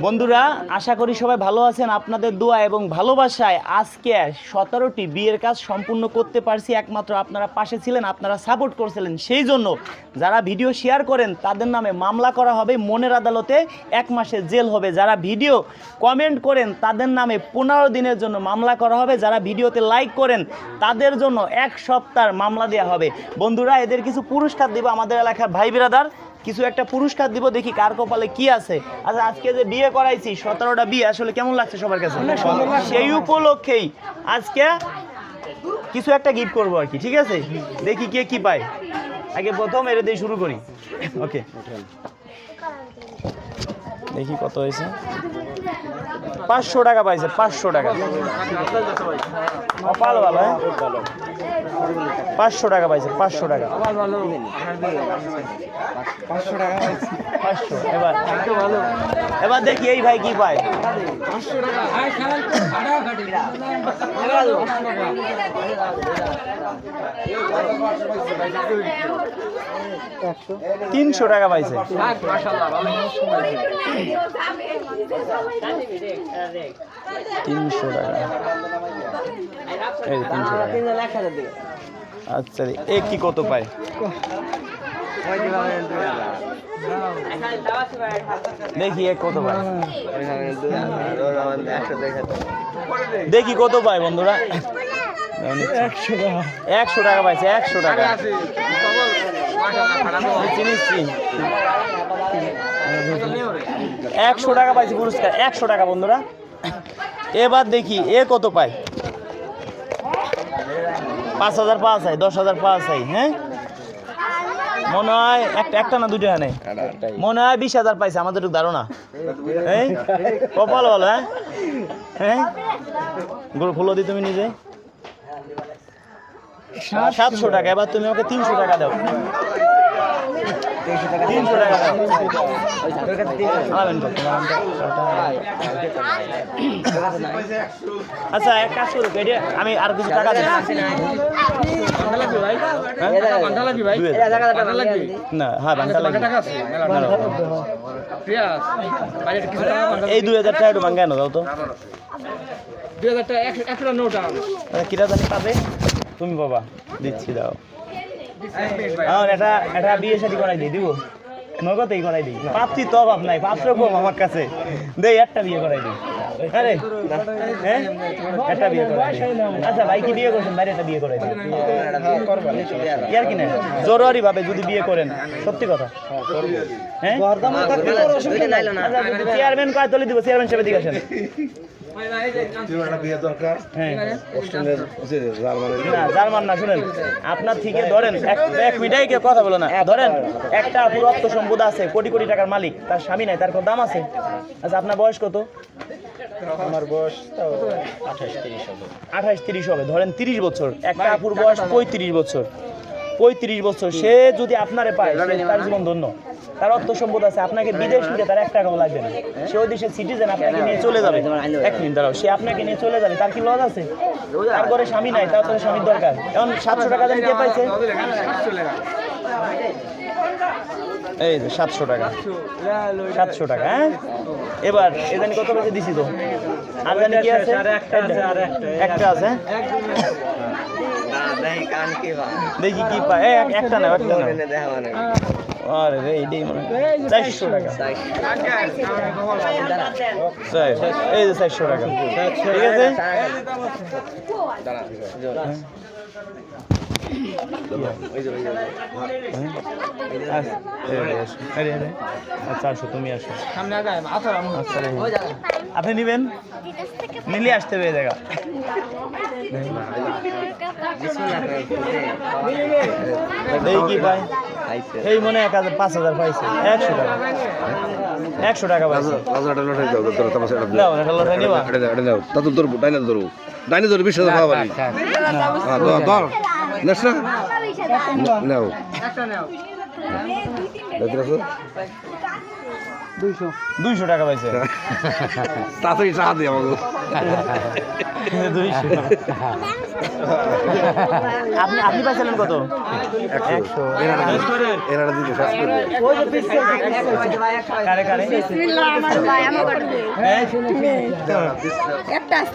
বন্ধুরা, আশা করি সবাই ভালো আছেন। আপনাদের দোয়া এবং ভালোবাসায় আজকে সতেরোটি বিয়ের কাজ সম্পূর্ণ করতে পারছি। একমাত্র আপনারা পাশে ছিলেন, আপনারা সাপোর্ট করছিলেন। সেই জন্য যারা ভিডিও শেয়ার করেন, তাদের নামে মামলা করা হবে। মনের আদালতে এক মাসে জেল হবে। যারা ভিডিও কমেন্ট করেন, তাদের নামে পনেরো দিনের জন্য মামলা করা হবে। যারা ভিডিওতে লাইক করেন, তাদের জন্য এক সপ্তাহ মামলা দেওয়া হবে। বন্ধুরা, এদের কিছু পুরস্কার দিব আমাদের এলাকার ভাই বিরাদার কিছু একটা পুরস্কার দিব দেখি কার কপালে কি আছে। আচ্ছা আজকে যে বিয়ে করাইছি সতেরোটা বিয়ে আসলে কেমন লাগছে সবার কাছে? সেই উপলক্ষেই আজকে কিছু একটা গিফট করব আর কি ঠিক আছে? দেখি কে কি পায়। আগে প্রথম এটা দিয়ে শুরু করি। ওকে দেখি কত হয়েছে। পাঁচশো টাকা পাইছে পাঁচশো টাকা। কপাল ভালো হ্যাঁ? পাঁচশো টাকা পাইছে পাঁচশো টাকা। পাঁচশো এবার। এবার দেখি এই ভাই কি পায়। তিনশো টাকা পাইছে। তিনশো টাকা। এই তিনশো টাকা। আচ্ছা এ কি কত পায়? দেখি এ কত পায়। দেখি কত পায় বন্ধুরা? একশো টাকা পাইছে, একশো টাকা। একশো টাকা পাইছে পুরস্কার, একশো টাকা বন্ধুরা। এবার দেখি এ কত পায়। পাঁচ হাজার পাঁচ হয় দশ হাজার পাঁচ হয় হ্যাঁ? মনে হয় একটা একটা না দুটো নেই? মনে হয় বিশ হাজার পাইছে, আমাদের ধারণা। এই? কপাল বলো হ্যাঁ? হ্যাঁ? গরু ফুলো দি তুমি নিজে। সাতশো টাকা, এবার তুমি আমাকে তিনশো টাকা দাও। তিনশো টাকা? আচ্ছা এক কাজ করুক এটা আমি আর কিছু টাকা দিই না হ্যাঁ লাগবে। এই দুই হাজার টাকা একটু বাঙ্গায় না দাও তো। আচ্ছা, কিরা জানি পাবে? তুমি বাবা দিচ্ছি দাও। হ্যাঁ এটা এটা বিয়ে শাদি করাই দিই দিব। নগদেই করাই দিই পাপছি তো অভাব নাই পাত্র কম আমার কাছে। দেই একটা বিয়ে করাই দিই হ্যাঁ? আচ্ছা ভাই কি বিয়ে করছেন? বাইরে বিয়ে দিই ইয়ার জরুরি ভাবে যদি বিয়ে করেন সত্যি কথা। হ্যাঁ? আচ্ছা, চেয়ারম্যান কয় তলে দিব চেয়ারম্যান সাহেব দিকে আসেন। হ্যাঁ। আপনার থেকে ধরেন এক- কথা বলো না। ধরেন একটা পুরো অর্থ সম্পদ আছে কোটি কোটি টাকার মালিক তার স্বামী নাই তার দাম আছে? আচ্ছা আপনার বয়স কত? আমার বয়স আঠাশ তিরিশ হবে। ধরেন তিরিশ বছর। একটা আপুর বয়স পঁয়ত্রিশ বছর। পঁয়ত্রিশ বছর সে যদি আপনারে পায় তার জীবন ধন্য। তার অর্থ সম্পদ আছে আপনাকে বিদেশ নিতে তার এক টাকাও লাগবে না। সে ওই দেশের সিটিজেন আপনাকে নিয়ে চলে যাবে। এক মিনিট দাঁড়াও সে আপনাকে নিয়ে চলে যাবে তার কি লজ আছে? তার ঘরে স্বামী নাই তার তো স্বামীর দরকার। এখন সাতশো টাকা জানি কে পাইছে? এই যে সাতশো টাকা। সাতশো টাকা হ্যাঁ? এবার এ জানি কত বেশি দিছি তো? আর জানি কি আছে? একটা আছে দেখি কি পায়। এই, একটা না একটা না আরে রে মনে হয়। চারশো টাকা। এই যে চারশো টাকা। ঠিক আছে? আচ্ছা, আসো। আরে, আরে। আচ্ছা আসো তুমি আসো আচ্ছা আপনি নিবেন? নিলে আসতে হবে এই জায়গা। কি এই মনে এক হাজার পাঁচ হাজার পাইছে। একশো টাকা। একশো টাকা পাইছে। ডাইনে বিশ হাজার নেস না নাও দুইশো। টাকা পাইছে। তাড়াতাড়ি টাকা দিই আমাকে। আপনি আপনি পাইছিলেন কত? একশো। এনারা দিতে শেষ করবে কারে। কারে?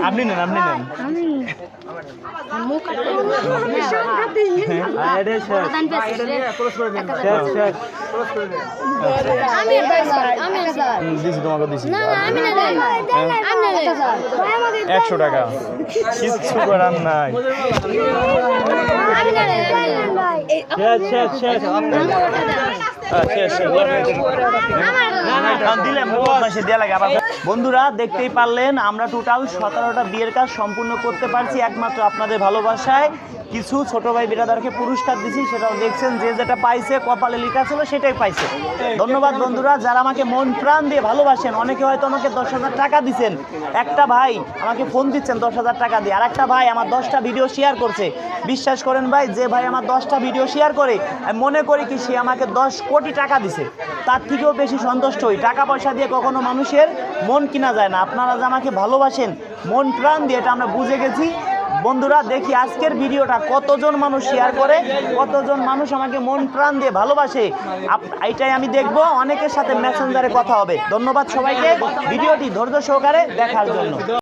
আপনি নেন আপনি নেন। একশো টাকা। কিচ্ছু করার নাই। হ্যাঁ, দিলে আবার বন্ধুরা, দেখতেই পারলেন, আমরা টোটাল সতেরোটা বিয়ের কাজ সম্পূর্ণ করতে পারছি একমাত্র আপনাদের ভালোবাসায়। কিছু ছোট ভাই বিরাদারকে পুরস্কার দিছি, সেটাও দেখছেন, যে যেটা পাইছে, কপালে লেখা ছিল, সেটাই পাইছে। ধন্যবাদ বন্ধুরা, যারা আমাকে মন প্রাণ দিয়ে ভালোবাসেন, অনেকে হয়তো আমাকে দশ হাজার টাকা দিচ্ছেন একটা ভাই আমাকে ফোন দিচ্ছেন দশ হাজার টাকা দিয়ে আর একটা ভাই আমার দশটা ভিডিও শেয়ার করছে। বিশ্বাস করেন ভাই, যে ভাই আমার দশটা ভিডিও শেয়ার করে, আমি মনে করি কি, সে আমাকে দশ কোটি টাকা দিছে। তার থেকেও বেশি সন্তুষ্ট হই। টাকা পয়সা দিয়ে কখনো মানুষের মন কিনা যায় না। আপনারা যে আমাকে ভালোবাসেন, মন প্রাণ দিয়ে এটা আমরা বুঝে গেছি। বন্ধুরা, দেখি আজকের ভিডিওটা কতজন মানুষ শেয়ার করে, কতজন মানুষ আমাকে মন প্রাণ দিয়ে ভালোবাসে। এইটাই আমি দেখব। অনেকের সাথে মেসেঞ্জারে কথা হবে। ধন্যবাদ সবাইকে। ভিডিওটি ধৈর্য সহকারে দেখার জন্য।